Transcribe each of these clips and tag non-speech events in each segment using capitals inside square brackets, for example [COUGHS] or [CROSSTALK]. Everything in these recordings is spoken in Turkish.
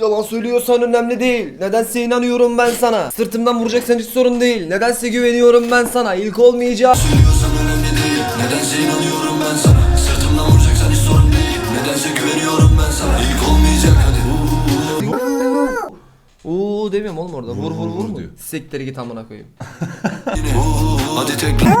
Yalan söylüyorsan önemli değil. Nedense inanıyorum ben sana. Sırtımdan vuracaksan hiç sorun değil. Nedense güveniyorum ben sana. İlk olmayacak. Söylüyorsan önemli değil Nedense inanıyorum ben sana Sırtımdan vuracaksan hiç sorun değil Nedense güveniyorum ben sana İlk olmayacak hadi Uuu demiyorum oğlum orada. Vur vur vur, vur mu? diyor. Siktir git amına koyayım. Yine Hadi tekrar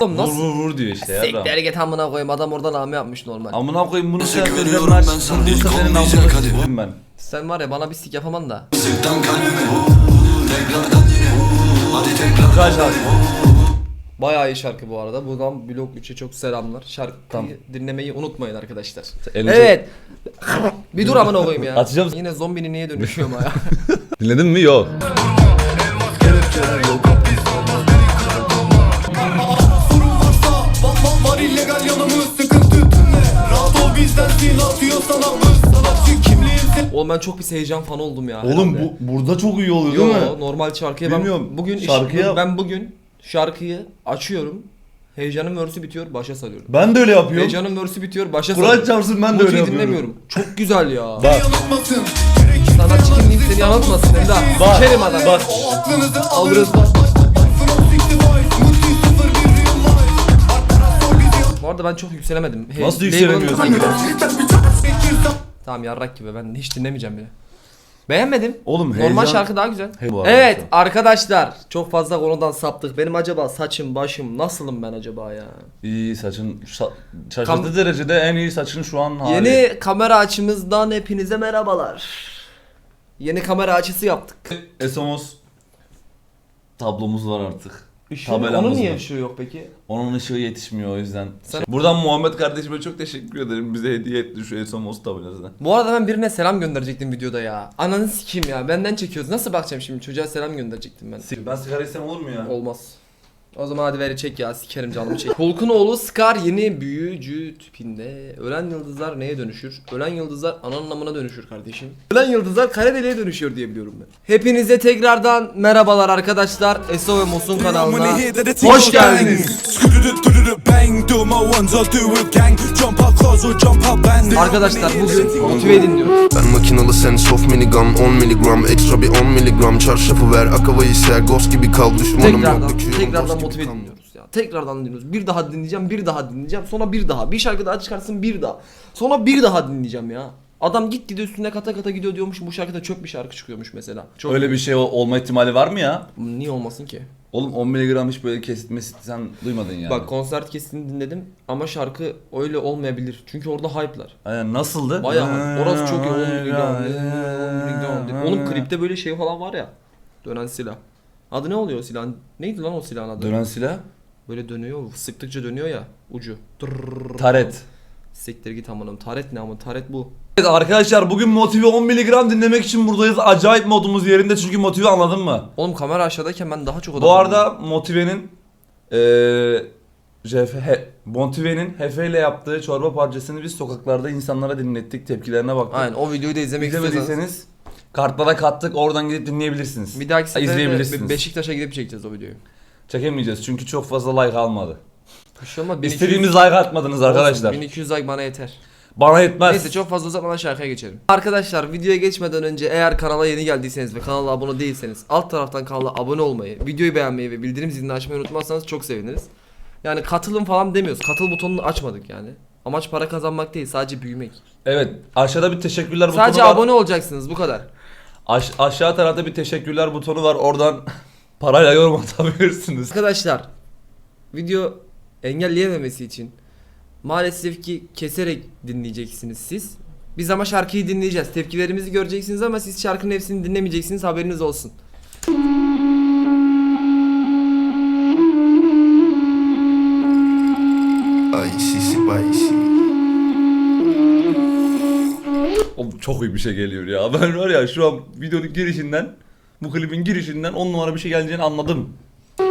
Oğlum Vur nasıl? vur vur diyor işte ya. Siktir git amına koyayım. Adam orada namı yapmış normal. Amına koyayım bunu sen güveniyorum verirler ben sana, ilk olmayacak, hadi. koyayım ben. Sen var ya bana bir sik yapaman da. Güzel şarkı. Bayağı iyi şarkı bu arada. Buradan Blok 3'e çok selamlar. Şarkıyı Tamam. dinlemeyi unutmayın arkadaşlar. Elinize- Evet. bir dur amına koyayım ya. Atacağım. Yine zombinin niye dönüşüyorum ya? [LAUGHS] Dinledin mi? Yok. var illegal yanımız sıkıntı ne Rahat ol bizden zil atıyor sana Oğlum ben çok bir heyecan fanı oldum ya. Oğlum herhalde. bu burada çok iyi oluyor Yo, değil mi? normal şarkıya Bilmiyorum. ben bugün iş- Şarkıya- ben bugün şarkıyı açıyorum. Heyecanın versi bitiyor, başa sarıyorum. Ben de öyle yapıyorum. Heyecanın versi bitiyor, başa Kur'an sarıyorum. çarpsın ben de öyle Muci'yi yapıyorum. dinlemiyorum. Çok güzel ya. Bak. Sanatçı kimliğim seni yanıltmasın Emrah. Bak, Sikerim adam. bak. O aklınızı Alırız bak. Bu arada ben çok yükselemedim. Hey, Nasıl label'ın- yükselemiyorsun? Tamam yarrak gibi ben hiç dinlemeyeceğim bile. Beğenmedim. Oğlum Normal heyecan- şarkı daha güzel. Hey, bu arada evet çok. arkadaşlar çok fazla konudan saptık. Benim acaba saçım başım nasılım ben acaba ya? İyi saçın şa- şaşırtıcı Kam- derecede en iyi saçın şu an hali. Yeni kamera açımızdan hepinize merhabalar. Yeni kamera açısı yaptık. Esomos tablomuz var artık. Işığı, Tabelamız onun niye var. ışığı yok peki? Onun ışığı yetişmiyor o yüzden. Sen- Şey- Buradan Muhammed kardeşime çok teşekkür ederim. Bize hediye etti şu Esomos tabelasını. Bu arada ben birine selam gönderecektim videoda ya. Ananı sikeyim ya. Benden çekiyoruz. Nasıl bakacağım şimdi? Çocuğa selam gönderecektim ben. Ben sigara istem olur mu ya? Olmaz. O zaman hadi veri çek ya sikerim canımı çek. Hulk'un oğlu Scar yeni büyücü tipinde. Ölen yıldızlar neye dönüşür? Ölen yıldızlar ananın namına dönüşür kardeşim. Ölen yıldızlar kara deliğe dönüşüyor diye biliyorum ben. Hepinize tekrardan merhabalar arkadaşlar. Eso ve Mosun kanalına hoş geldiniz. Arkadaşlar bugün motive dinliyoruz. Ben makinalı sen soft minigun 10 miligram Ekstra bir 10 miligram Çarşafı ver akavayı ser Ghost gibi kal düşmanım Tekrardan, yok büküyorum, tekrardan motive kal. dinliyoruz ya. Tekrardan dinliyoruz. Bir daha dinleyeceğim, bir daha dinleyeceğim, sonra bir daha. Bir şarkı daha çıkarsın bir daha. Sonra bir daha dinleyeceğim ya. Adam git gidiyor üstüne kata kata gidiyor diyormuş bu şarkıda çöp bir şarkı çıkıyormuş mesela. Çok Öyle bir şey ol- olma ihtimali var mı ya? Niye olmasın ki? Oğlum 10 miligram hiç böyle kesitmesi sen duymadın yani. Bak konser kesitini dinledim ama şarkı öyle olmayabilir. Çünkü orada hype'lar. Aynen, nasıldı? Bayağı hype. Orası çok iyi. 10 milyon, 10 milyon diye. Oğlum klipte böyle şey falan var ya. Dönen silah. Adı ne oluyor o silahın? Neydi lan o silahın adı? Dönen silah? Böyle dönüyor. Sıktıkça dönüyor ya ucu. Tırrrr. Taret. Siktir git amanım. Taret ne ama taret bu. Evet arkadaşlar bugün Motive 10 miligram dinlemek için buradayız. Acayip modumuz yerinde çünkü Motive anladın mı? Oğlum kamera aşağıdayken ben daha çok Bu odaklandım. arada Motive'nin eee he, Motive'nin Hefe ile yaptığı çorba parçasını biz sokaklarda insanlara dinlettik, tepkilerine baktık. Aynen o videoyu da izlemek istiyorsanız kartlara kattık, oradan gidip dinleyebilirsiniz. bir dahaki sefere de Beşiktaş'a gidip çekeceğiz o videoyu. Çekemeyeceğiz çünkü çok fazla like almadı. Bir şey olmaz. 1200 İstediğimiz like atmadınız arkadaşlar. Olsun, 1200 like bana yeter. Bana yetmez. Neyse çok fazla uzatmadan şarkıya geçelim. Arkadaşlar videoya geçmeden önce eğer kanala yeni geldiyseniz ve kanala abone değilseniz alt taraftan kanala abone olmayı, videoyu beğenmeyi ve bildirim zilini açmayı unutmazsanız çok seviniriz. Yani katılın falan demiyoruz. Katıl butonunu açmadık yani. Amaç para kazanmak değil sadece büyümek. Evet aşağıda bir teşekkürler butonu Sadece var. abone olacaksınız bu kadar. Aş- aşağı tarafta bir teşekkürler butonu var. Oradan [LAUGHS] parayla yorum atabilirsiniz. Arkadaşlar video engelleyememesi için maalesef ki keserek dinleyeceksiniz siz. Biz ama şarkıyı dinleyeceğiz. Tepkilerimizi göreceksiniz ama siz şarkının hepsini dinlemeyeceksiniz haberiniz olsun. Ay sisi bayisi Oğlum çok iyi bir şey geliyor ya. Ben var ya şu an videonun girişinden bu klibin girişinden 10 numara bir şey geleceğini anladım.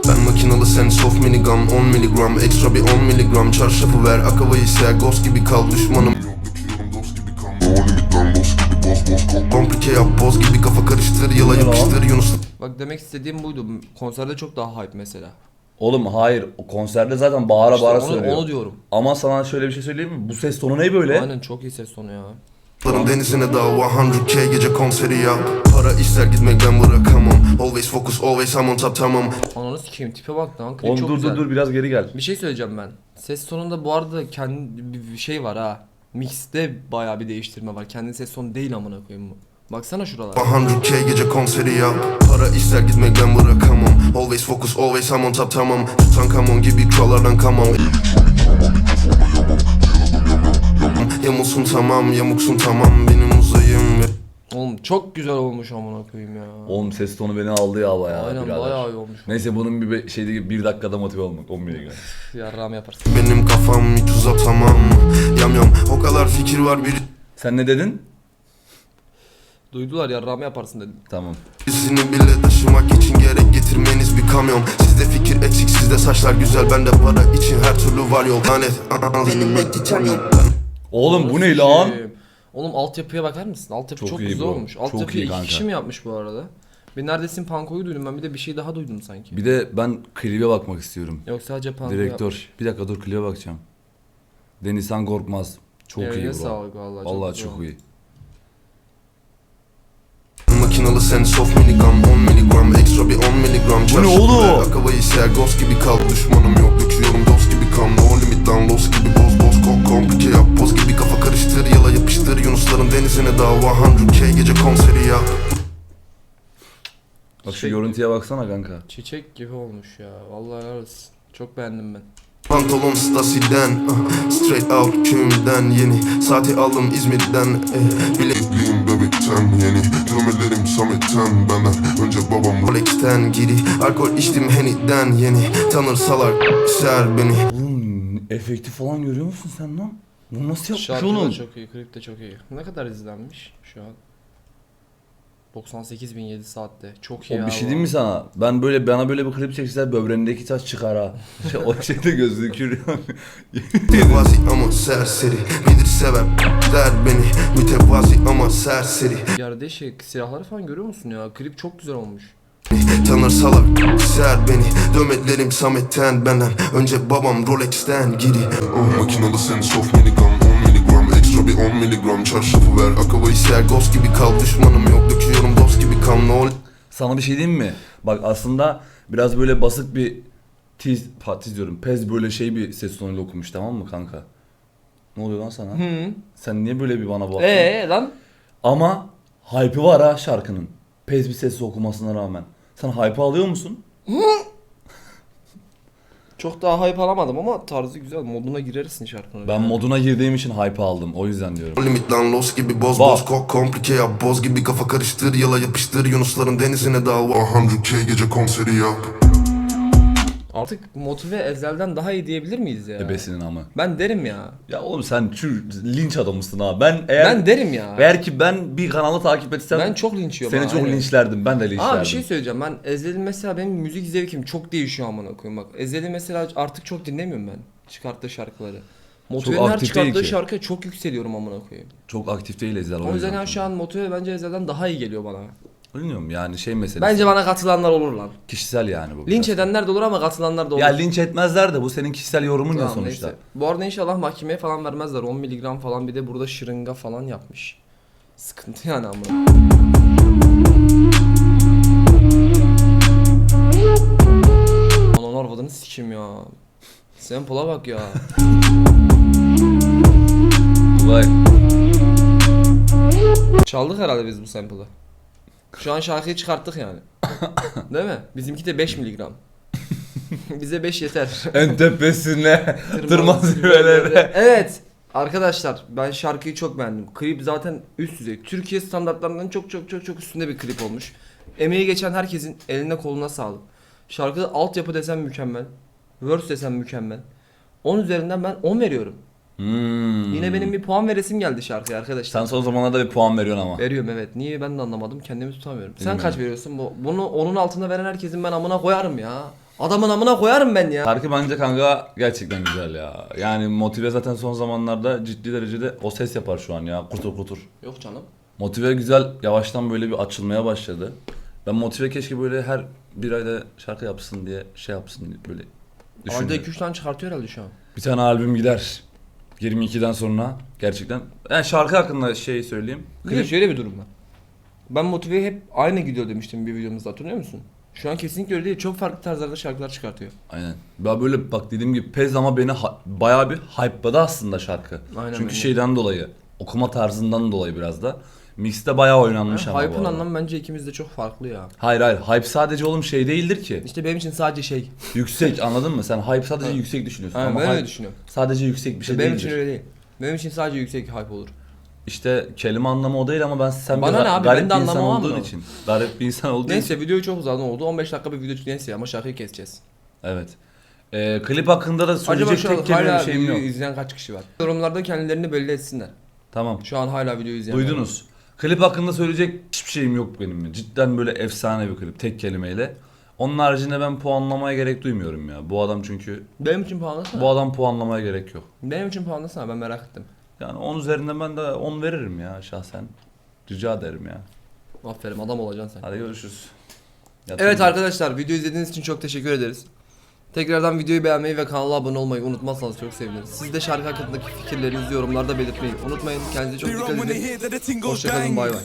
Ben makinalı sen soft minigun 10 miligram Ekstra bir 10 miligram Çarşafı ver akavayı ser Ghost gibi kal düşmanım. Komplike yap boz gibi kafa karıştır Yala yapıştır Yunus Bak demek istediğim buydu. Konserde çok daha hype mesela. Oğlum hayır o konserde zaten bağıra İşte bağıra onu, söylüyor. onu diyorum. Ama sana şöyle bir şey söyleyeyim mi? Bu ses tonu ne böyle? Aynen çok iyi ses tonu ya. Larım denizine dava 100k gece konseri yap Para ister gitmek ben bırakamam Always focus always I'm on top tamam Ananı sikeyim tipe bak lan. Klip Oğlum çok dur güzel. dur dur biraz geri gel. Bir şey söyleyeceğim ben. Ses tonunda bu arada kendi bir bir şey var ha. Mix'te bayağı bir değiştirme var. Kendi ses tonu değil amına koyayım bu. Baksana şuralara. 100k gece konseri yap Para ister gitmek ben bırakamam Always focus always I'm on top tamam Tutankamon gibi krallardan kamam Yamulsun tamam yamuksun tamam benim uzayım Oğlum çok güzel olmuş amına koyayım ya. Oğlum ses tonu beni aldı ya bayağı Aynen birader. bayağı iyi olmuş. Neyse bunun bir be- şeyde bir dakikada motive olmak 10 miligram. Yarrağımı yaparsın. Benim kafam hiç uzatamam Yam yam o kadar fikir var Sen ne dedin? Duydular yarrağımı yaparsın dedim. Tamam. birisini bile taşımak için gerek getirmeniz bir kamyon Sizde fikir eksik sizde saçlar güzel bende para için her türlü var yol Lanet Benim titanyum Oğlum bu ne lan? Sikeyim. Oğlum altyapıya bakar mısın? Altyapı Çok çok, iyi güzel bro. olmuş. Çok Altyapıyı iyi iki kanka. kişi mi yapmış bu arada? Bir neredesin Panko'yu duydum ben bir de bir şey daha duydum sanki. Bir de ben klibe bakmak istiyorum. Yok sadece Panko Direktör. yapmış. Bir dakika dur klibe bakacağım. Denizhan Korkmaz. Çok Eline iyi bro. sağlık vallahi. Vallahi çok olmuş. iyi. Makinalı sense of miligram 10 miligram Ekstra bir 10 miligram Bu ne oğlum? Akavayı ser ghost gibi kal Düşmanım yok döküyorum dost gibi kan şu Şey- görüntüye baksana kanka. Çiçek gibi olmuş ya. Vallahi helal olsun. Çok beğendim ben. Pantolon Stasi'den ah, Straight out köyümden yeni Saati aldım İzmir'den eh, Bilekliğim bebekten yeni Dövmelerim Samet'ten benden Önce babam Rolex'ten giri Alkol içtim Henny'den yeni Tanırsalar ser beni Oğlum efekti falan görüyor musun sen lan? Bu nasıl yapmış Şarkı da oğlum? çok iyi, klip de çok iyi. Ne kadar izlenmiş şu an? 98.007 saatte. Çok iyi O bir şey diyeyim mi sana? Ben böyle bana böyle bir klip çekseler böbreğimdeki taş çıkar ha. Şey, o [LAUGHS] şeyde gözükür. Mütevazi ama serseri Bilir sever der beni Mütevazi ama serseri Yerde şey silahları falan görüyor musun ya? Klip çok güzel olmuş. Tanırsalar ser beni Dövmelerim Samet'ten benden Önce babam Rolex'ten giri Makinalı 10 miligram Ekstra bir 10 miligram Çarşafı ver akavayı ser Ghost gibi kal Düşmanım yok döküyorum dost gibi kan Ne ol Sana bir şey diyeyim mi? Bak aslında biraz böyle basık bir tiz, pa, tiz diyorum. Pez böyle şey bir ses tonuyla okumuş tamam mı kanka? Ne oluyor lan sana? Hı. Sen niye böyle bir bana baktın? Ee lan? Ama hype'ı var ha şarkının. Pez bir sesle okumasına rağmen. Sen hype'ı alıyor musun? Çok daha hype alamadım ama tarzı güzel. Moduna girersin şarkının. Ben moduna girdiğim için hype aldım. O yüzden diyorum. Limit lan los gibi boz Bak. boz Kok komplike yap Boz gibi kafa karıştır Yala yapıştır Yunusların denizine dal 100k gece konseri yap Artık motive ezelden daha iyi diyebilir miyiz ya? Ebesinin ama. Ben derim ya. Ya oğlum sen şu linç adamısın ha. Ben eğer ben derim ya. eğer ki ben bir kanalı takip etsem ben çok linç yiyorum. seni ha, çok aynen. linçlerdim. Ben de linçlerdim. Aa bir şey söyleyeceğim. Ben Ezel'in mesela benim müzik zevkim çok değişiyor amına koyayım bak. Ezel'i mesela artık çok dinlemiyorum ben. Çıkarttığı şarkıları. Motive'nin her aktif değil çıkarttığı ki. şarkıya çok yükseliyorum amına koyayım. Çok aktif değil Ezel. O yüzden ya şu an Motive bence Ezel'den daha iyi geliyor bana. Bilmiyorum yani şey meselesi. Bence bana katılanlar olur lan. kişisel yani bu. Linç biraz. edenler de olur ama katılanlar da olur. Ya linç etmezler de bu senin kişisel yorumun ya sonuçta. neyse. Bu arada inşallah mahkemeye falan vermezler. 10 miligram falan bir de burada şırınga falan yapmış. Sıkıntı yani ama. Anan arvadını sikim ya. Sample'a bak ya. Vay. Çaldık herhalde biz bu sample'ı. Şu an şarkıyı çıkarttık yani. [COUGHS] Değil mi? Bizimki de 5 miligram. [LAUGHS] Bize 5 yeter. En tepesine tırman zirvelere. Evet. Arkadaşlar ben şarkıyı çok beğendim. Klip zaten üst düzey. Türkiye standartlarından çok çok çok çok üstünde bir klip olmuş. Emeği geçen herkesin eline koluna sağlık. Şarkıda altyapı desem mükemmel. Verse desem mükemmel. 10 üzerinden ben 10 veriyorum. Hmm. Yine benim bir puan veresim geldi şarkıya arkadaşlar. Sen son zamanlarda bir puan veriyorsun ama. Veriyorum evet. Niye ben de anlamadım. Kendimi tutamıyorum. Sen Bilmiyorum. kaç veriyorsun? Bu, bunu onun altında veren herkesin ben amına koyarım ya. Adamın amına koyarım ben ya. Şarkı bence kanka gerçekten güzel ya. Yani motive zaten son zamanlarda ciddi derecede o ses yapar şu an ya. Kutur kutur. Yok canım. Motive güzel yavaştan böyle bir açılmaya başladı. Ben motive keşke böyle her bir ayda şarkı yapsın diye şey yapsın diye böyle Ayda düşünüyorum. 2-3 tane çıkartıyor herhalde şu an. Bir tane albüm gider. 22'den sonra Gerçekten. Yani şarkı hakkında şey söyleyeyim. Bir de şöyle bir durum var. Ben motive hep aynı gidiyor demiştim bir videomuzda hatırlıyor musun? Şu an kesinlikle öyle değil. Çok farklı tarzlarda şarkılar çıkartıyor. Aynen. Ben böyle bak dediğim gibi Pez ama beni ha- bayağı bir hype'ladı aslında şarkı. Aynen Çünkü öyle. şeyden dolayı, okuma tarzından dolayı biraz da. Mix'te bayağı oynanmış ama bu Hype'ın arada. anlamı bence ikimiz de çok farklı ya. Hayır hayır, hype sadece oğlum şey değildir ki. İşte benim için sadece şey. Yüksek anladın mı? Sen hype sadece yüksek düşünüyorsun Aynen, ama ben öyle düşünüyorum. sadece yüksek bir şey benim değildir. için öyle değil. Benim için sadece yüksek hype olur. İşte kelime anlamı o değil ama ben sen Bana biraz ne abi, garip ben de bir insan anlamam olduğun ama. için. Garip bir insan olduğun için. Neyse video çok uzadı oldu. 15 dakika bir video neyse ama şarkıyı keseceğiz. Evet. Ee, klip hakkında da söyleyecek Acaba şu an tek kelime hala bir şeyim yok. videoyu izleyen kaç kişi var? Yorumlarda kendilerini belli etsinler. Tamam. Şu an hala video izleyen Duydunuz. Klip hakkında söyleyecek hiçbir şeyim yok benim. Cidden böyle efsane bir klip tek kelimeyle. Onun haricinde ben puanlamaya gerek duymuyorum ya. Bu adam çünkü Benim için puanlasana. bu adam puanlamaya gerek yok. Benim için puanlasana ben merak ettim. Yani 10 üzerinden ben de 10 veririm ya şahsen. Rica ederim ya. Aferin adam olacaksın sen. Hadi görüşürüz. Evet Yatırım. arkadaşlar video izlediğiniz için çok teşekkür ederiz. Tekrardan videoyu beğenmeyi ve kanala abone olmayı unutmazsanız çok seviniriz. Siz de şarkı hakkındaki fikirlerinizi yorumlarda belirtmeyi unutmayın. Kendinize çok dikkat edin. Hoşçakalın bay bay.